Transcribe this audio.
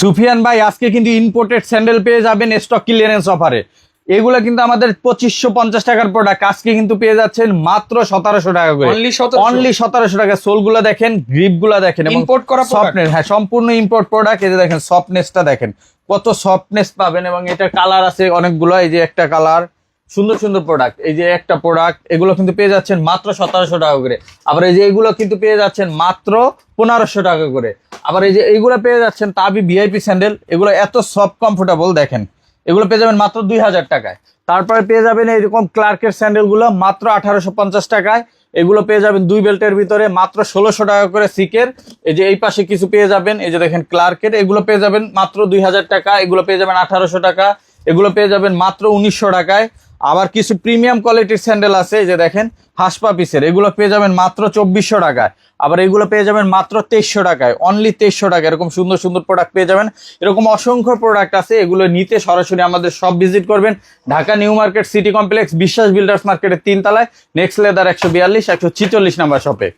সুফিয়ান ভাই আজকে কিন্তু ইম্পোর্টেড স্যান্ডেল পেয়ে যাবেন স্টক ক্লিয়ারেন্স অফারে এগুলো কিন্তু আমাদের পঁচিশশো পঞ্চাশ টাকার প্রোডাক্ট আজকে কিন্তু পেয়ে যাচ্ছেন মাত্র সতেরোশো টাকা করে। Only 1700? অনলি সতেরোশো টাকা। সোলগুলা দেখেন গ্রিপগুলা দেখেন ইম্পোর্ট করা স্বপ্নের সফটনেস হ্যাঁ সম্পূর্ণ ইম্পোর্ট প্রোডাক্ট এই যে দেখেন সফটনেসটা দেখেন। কত সফটনেস পাবেন এবং এটা কালার আছে অনেকগুলো। এই যে একটা কালার সুন্দর সুন্দর প্রোডাক্ট এই যে একটা প্রোডাক্ট এগুলো কিন্তু পেয়ে যাচ্ছেন মাত্র সতেরোশো টাকা করে। আবার এই যে এগুলো কিন্তু পেয়ে যাচ্ছেন মাত্র পনেরোশো টাকা করে। আবার এই যে এইগুলো পেয়ে যাচ্ছেন তাবি ভিআইপি স্যান্ডেল এগুলো এত সফট কমফোর্টেবল দেখেন। এগুলো পেয়ে যাবেন মাত্র দুই হাজার টাকায়। তারপরে পেয়ে যাবেন এইরকম ক্লার্কের স্যান্ডেলগুলো মাত্র আঠারোশো পঞ্চাশ টাকায়। এগুলো পেয়ে যাবেন দুই বেল্টের ভিতরে মাত্র ষোলোশো টাকা করে সিকের। এই যে এই পাশে কিছু পেয়ে যাবেন, এই যে দেখেন ক্লার্কের এগুলো পেয়ে যাবেন মাত্র দুই হাজার টাকা। এগুলো পেয়ে যাবেন আঠারোশো টাকা। এগুলো পেয়ে যাবেন মাত্র উনিশশো টাকায়। আবার কিছু প্রিমিয়াম কোয়ালিটির স্যান্ডেল আছে যে দেখেন, হাসপা পিসের। এগুলো পেয়ে যাবেন মাত্র চব্বিশশো টাকায়। আবার এগুলো পেয়ে যাবেন মাত্র তেইশশো টাকায়। অনলি তেইশশো টাকা এরকম সুন্দর সুন্দর প্রোডাক্ট পেয়ে যাবেন। এরকম অসংখ্য প্রোডাক্ট আছে, এগুলো নিতে সরাসরি আমাদের সব ভিজিট করবেন। Dhaka new market city complex, Biswas builders মার্কেটের তিন তলায় নেক্সট লেদার একশো বিয়াল্লিশ, একশো ছিচল্লিশ নাম্বার শপে